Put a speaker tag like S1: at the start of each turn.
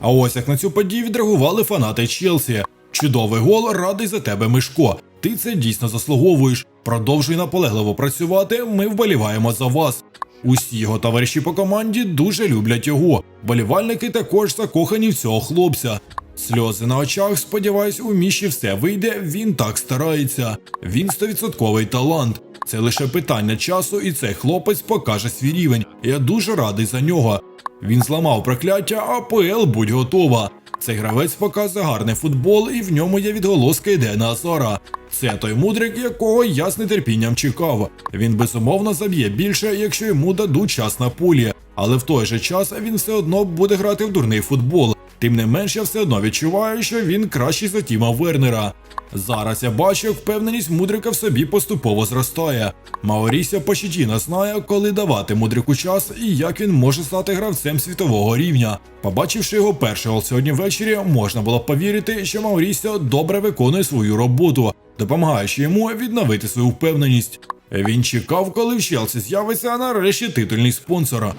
S1: А ось як на цю подію відреагували фанати Челсі. Чудовий гол, радий за тебе, Мишко. Ти це дійсно заслуговуєш. Продовжуй наполегливо працювати. Ми вболіваємо за вас. Усі його товариші по команді дуже люблять його. Болівальники також закохані в цього хлопця. Сльози на очах, сподіваюсь, у Міші все вийде. Він так старається. Він стовідсотковий талант. Це лише питання часу, і цей хлопець покаже свій рівень. Я дуже радий за нього. Він зламав прокляття, а ПЛ будь готова. Цей гравець показує гарний футбол, і в ньому є відголоски Едена Азара. Це той мудрик, якого я з нетерпінням чекав. Він безумовно заб'є більше, якщо йому дадуть час на пулі, але в той же час він все одно буде грати в дурний футбол. Тим не менш, я все одно відчуваю, що він кращий за Тіма Вернера. Зараз я бачу, як впевненість мудрика в собі поступово зростає. Маорісіо Почетіно знає, коли давати мудрику час і як він може стати гравцем світового рівня. Побачивши його перший гол сьогодні ввечері, можна було повірити, що Маурісіо добре виконує свою роботу, допомагаючи йому відновити свою впевненість. Він чекав, коли в Челсі з'явиться нарешті титульний спонсор.